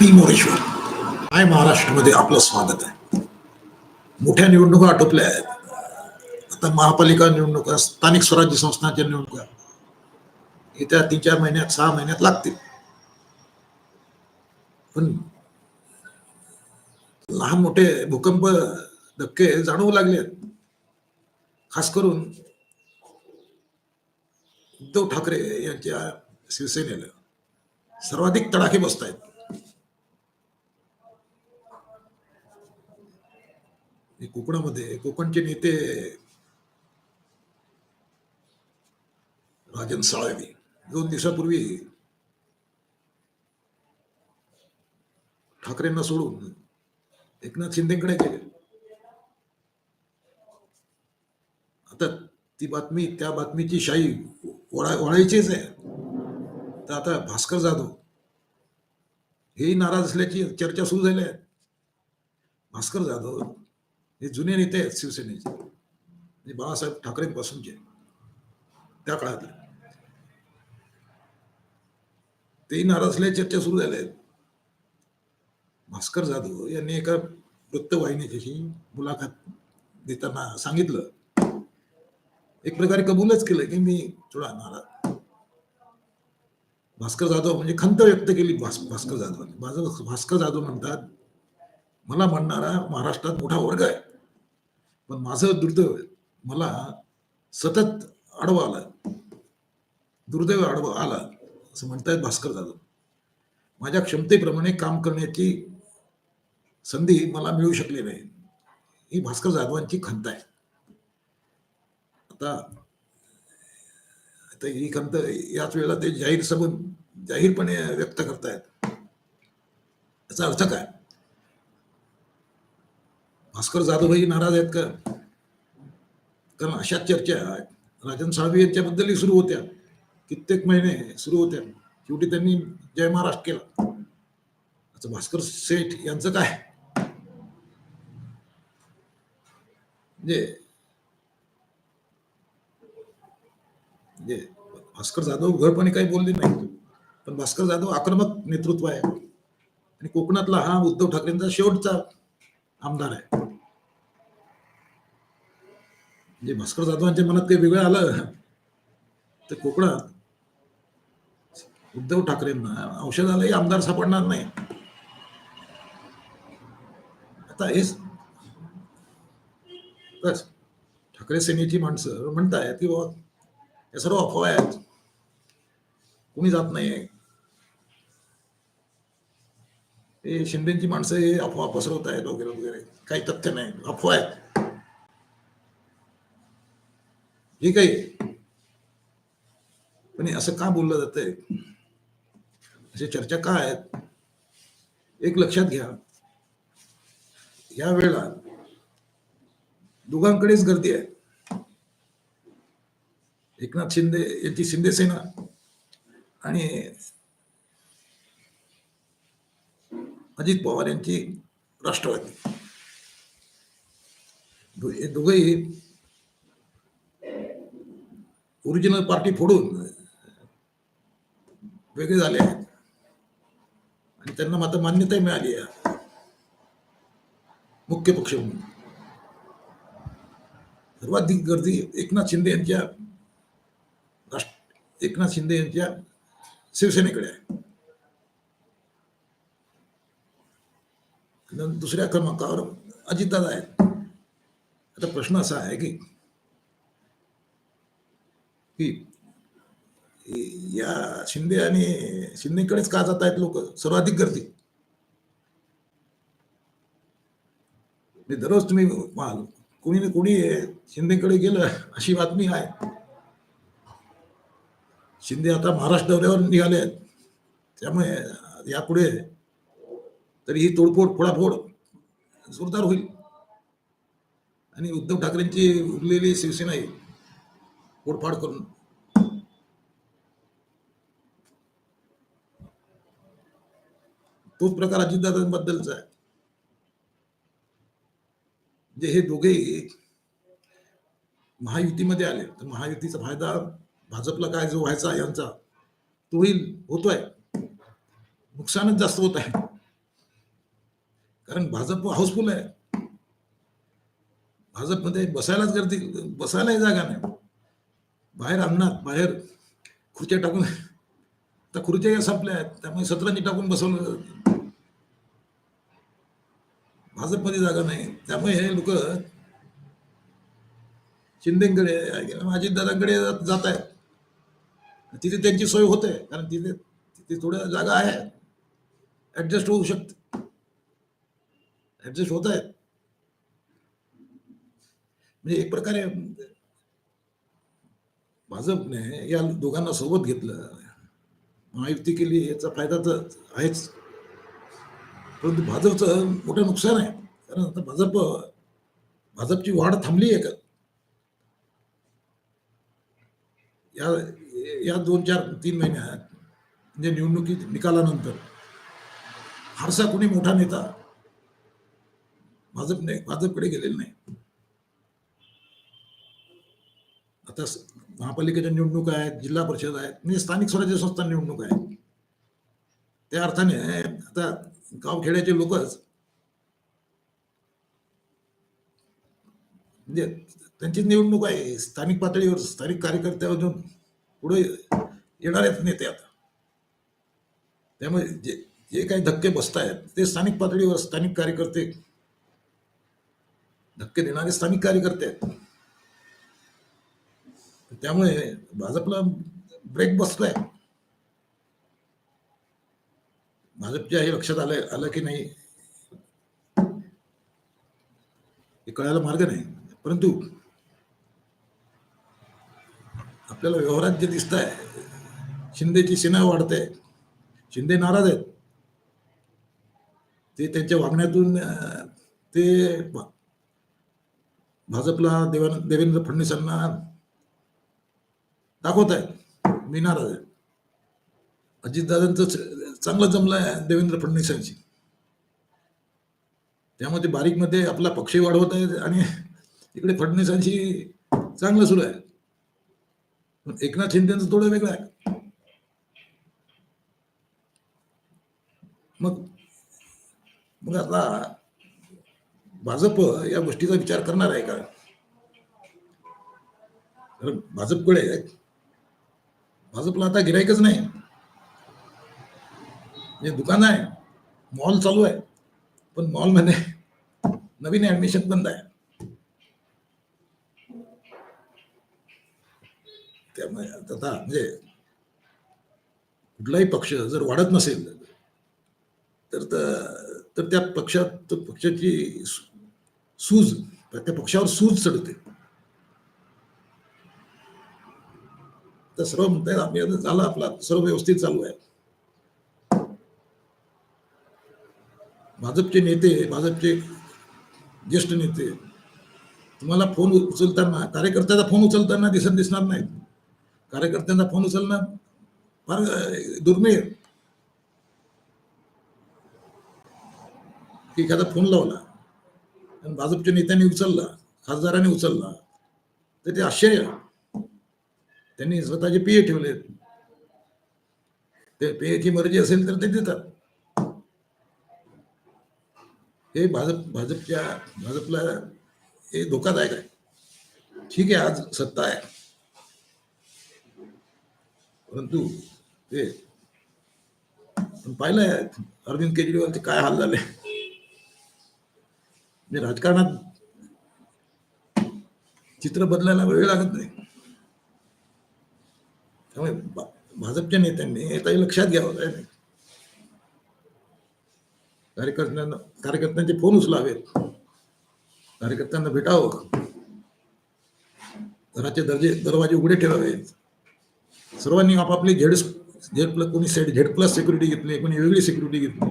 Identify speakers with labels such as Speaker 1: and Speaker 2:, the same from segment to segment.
Speaker 1: P Moreshwar. I महाराष्ट्रामध्ये आपलं स्वागत आहे. मोठ्या निवडणुका आटोपल्या आहेत. आता महापालिका निवडणुका स्थानिक स्वराज्य संस्थांच्या निवडणुका. येत्या तीन चार महिन्यात सहा महिन्यात लागतील. पण लहान मोठे भूकंप धक्के जाणवू लागले आहेत. खास करून उद्धव ठाकरे यांच्या शिवसेनेला सर्वाधिक तडाखे बसत आहेत कोकणामध्ये कोकणचे नेते राजन साळवी. दोन दिवसापूर्वी ठाकरेंना सोडून एकनाथ शिंदेकडे गेले. आता ती बातमी त्या बातमीची शाही ओढा आहे. तर आता भास्कर जाधव हेही नाराज असल्याची चर्चा सुरू झाली आहे. भास्कर जाधव हे जुने नेते आहेत शिवसेनेचे. म्हणजे बाळासाहेब ठाकरेंपासूनचे त्या काळातले. तेही नाराज असल्याची चर्चा सुरू झाल्या आहेत भास्कर जाधव यांनी एका वृत्तवाहिनीची मुलाखत देताना सांगितलं. एक प्रकारे कबूलच केलं की मी थोडा नाराज. भास्कर जाधव म्हणजे खंत व्यक्त केली भास भास्कर जाधवांनी. माझं भास्कर जाधव म्हणतात मला म्हणणारा महाराष्ट्रात मोठा वर्ग आहे. पण माझं दुर्दैव मला सतत आडवा आला दुर्दैव आडवा आला असं म्हणतायत भास्कर जाधव. माझ्या क्षमतेप्रमाणे काम करण्याची संधी मला मिळू शकली नाही. ही भास्कर जाधवांची खंत आहे. आता आता ही खंत याच वेळेला ते जाहीर सबून जाहीरपणे व्यक्त करतायत. याचा अर्थ काय? भास्कर जाधवही नाराज आहेत का? कारण अशा चर्चा राजन साळवी यांच्याबद्दलही सुरू होत्या. कित्येक महिने सुरू होत्या. शेवटी त्यांनी जय महाराष्ट्र केला. आता भास्कर सेठ यांचं काय? म्हणजे म्हणजे भास्कर जाधव घरपणे काही बोलले नाही पण भास्कर जाधव आक्रमक नेतृत्व आहे. आणि कोकणातला हा उद्धव ठाकरेंचा शेवटचा आमदार आहे. म्हणजे भास्कर जाधवांच्या मनात काही वेगळं आलं तर कोकणात उद्धव ठाकरेंना औषधालाही आमदार सापडणार नाही. आता हेच बस. ठाकरे सेनेची माणसं म्हणतायत की बाबा हे सर्व अफवा आहेत. कोणी जात नाही हे शिंदेची माणसं हे अफवा पसरवत आहेत वगैरे वगैरे. काही तथ्य नाही. अफवा आहेत. हे काही. पण असं का बोललं जातंय? असे चर्चा का आहेत? एक लक्षात घ्या. या वेळेला दोघांकडेच गर्दी आहे. एकनाथ शिंदे यांची शिंदे सेना आणि अजित पवार यांची राष्ट्रवादी. हे दोघही ओरिजिनल पार्टी फोडून वेगळे झाले आहेत. आणि त्यांना मात्र मान्यता मिळाली आहे. मुख्य पक्ष म्हणून. सर्वाधिक गर्दी एकनाथ शिंदे यांच्या राष्ट्र एकनाथ शिंदे यांच्या शिवसेनेकडे आहे. दुसऱ्या क्रमांकावर अजितदादा आहेत. आता प्रश्न असा आहे की की या शिंदे आणि शिंदेकडेच का जात आहेत लोक? सर्वाधिक गर्दी. मी दररोज तुम्ही पाहाल कोणी ना कोणी शिंदेकडे गेलं अशी बातमी आहे. शिंदे आता महाराष्ट्र दौऱ्यावर निघाले आहेत. त्यामुळे यापुढे तरी ही तोडफोड फोडाफोड जोरदार होईल. आणि उद्धव ठाकरेंची उरलेली शिवसेना येईल फोडफाड करून. तोच प्रकार अजितदादांबद्दलचा आहे. जे हे दोघे महायुतीमध्ये आले तर महायुतीचा फायदा भाजपला काय जो व्हायचा यांचा तो होईल होतोय. नुकसानच जास्त होत आहे. कारण भाजप हाऊसफुल आहे. भाजपमध्ये बसायलाच गर्दी बसायलाही जागा नाही. बाहेर अंगणात बाहेर खुर्च्या टाकून त्या खुर्च्या संपल्या आहेत त्यामुळे सतरंजी टाकून बसवलं भाजपमध्ये जागा नाही. त्यामुळे हे लोक शिंदेकडे अजितदादांकडे जात आहेत. तिथे त्यांची सोय होते कारण तिथे तिथे थोड्या जागा आहे. ऍडजस्ट होऊ शकते. म्हणजे ऍडजस्ट होत आहेत. म्हणजे एक प्रकारे भाजपने या दोघांना सोबत घेतलं. महायुती केली याचा फायदा तर आहेच. परंतु भाजपचं मोठं नुकसान आहे. कारण आता भाजप भाजपची वाढ थांबली आहे का? या या दोन चार तीन महिन्यात म्हणजे निवडणुकीत निकालानंतर फारसा कोणी मोठा नेता भाजपने भाजपकडे गेलेलं नाही. आता महापालिकेच्या निवडणुका आहेत जिल्हा परिषद आहेत म्हणजे स्थानिक स्वराज्य संस्था निवडणूक आहेत. त्या अर्थाने आता गावखेड्याचे लोकच म्हणजे त्यांची निवडणूक आहे. स्थानिक पातळीवर स्थानिक कार्यकर्त्यावरून पुढे येणार आहेत नेते आता. त्यामुळे जे जे काही धक्के बसत आहेत ते स्थानिक पातळीवर स्थानिक कार्यकर्ते धक्के देणारे स्थानिक कार्यकर्ते आहेत. त्यामुळे भाजपला ब्रेक बसलाय. भाजपच्या हे लक्षात आलं आलं की नाही हे कळायला मार्ग नाही. परंतु आपल्याला व्यवहारात जे दिसत आहे शिंदेची सेना वाढते शिंदे नाराज आहेत. ते त्यांच्या वागण्यातून ते भाजपला देवान देवेंद्र फडणवीसांना दाखवत आहेत. मी नाराज आहे. अजितदादांचं चांगलं जमलं आहे देवेंद्र फडणवीसांशी. त्यामध्ये बारीकमध्ये आपला पक्षही वाढवत आहेत आणि इकडे फडणवीसांशी चांगलं सुरू आहे. पण एकनाथ शिंदेचं थोडं वेगळं आहे. मग मग आता भाजप या गोष्टीचा विचार करणार आहे का? कारण भाजपकडे भाजपला आता गिरायकच नाही. म्हणजे दुकान आहे मॉल चालू आहे पण मॉलमध्ये नवीन ऍडमिशन बंद आहे. त्यामुळे आता म्हणजे कुठलाही पक्ष जर वाढत नसेल तर तर त्या पक्षात पक्षाची सूज त्या पक्षावर सूज चढते. तर सर्व म्हणतायत आम्ही आता झालं आपला सर्व व्यवस्थित चालू आहे. भाजपचे नेते भाजपचे ज्येष्ठ नेते तुम्हाला फोन उचलताना कार्यकर्त्याचा फोन उचलताना दिसत दिसणार नाही कार्यकर्त्यांचा फोन उचलणं फार दुर्मिळ. एखादा फोन लावला. आणि भाजपच्या नेत्यांनी उचलला खासदारांनी उचलला तर ते आश्चर्य. त्यांनी स्वतःचे पेय ठेवलेत. ते पेयची मर्जी असेल तर ते देतात. हे भाजप भाजपच्या भाजपला हे धोकादायक आहे. ठीक आहे आज सत्ता आहे. परंतु ते पण पाहिलंय अरविंद केजरीवालचे काय हाल झाले? म्हणजे राजकारणात चित्र बदलायला वेळ लागत नाही. त्यामुळे भाजपच्या नेत्यांनी हे काही लक्षात घ्यावं काय नाही. कार्यकर्त्यांना कार्यकर्त्यांचे फोन उचलावेत. कार्यकर्त्यांना भेटावं. घराचे दर्जे दरवाजे उघडे ठेवावेत. सर्वांनी आपापली झेड झेड प्लस कोणी सेट झेड प्लस सिक्युरिटी घेतली कोणी वेगळी सिक्युरिटी घेतली.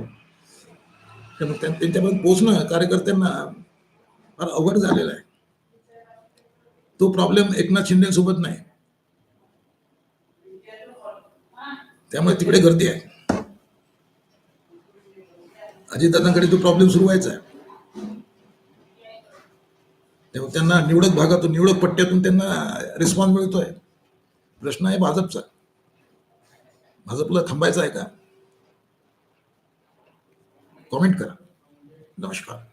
Speaker 1: त्यामुळे त्यांच्यापर्यंत पोहोचणं कार्यकर्त्यांना फार अवघड झालेला आहे. तो प्रॉब्लेम एकनाथ शिंदेसोबत नाही. त्यामुळे तिकडे गर्दी आहे. अजितदादांकडे तो प्रॉब्लेम सुरू व्हायचा आहे. तेव्हा त्यांना निवडक भागातून निवडक पट्ट्यातून त्यांना रिस्पॉन्स मिळतोय. प्रश्न आहे भाजपचा. भाजपला थांबायचा आहे का? कॉमेंट करा नमस्कार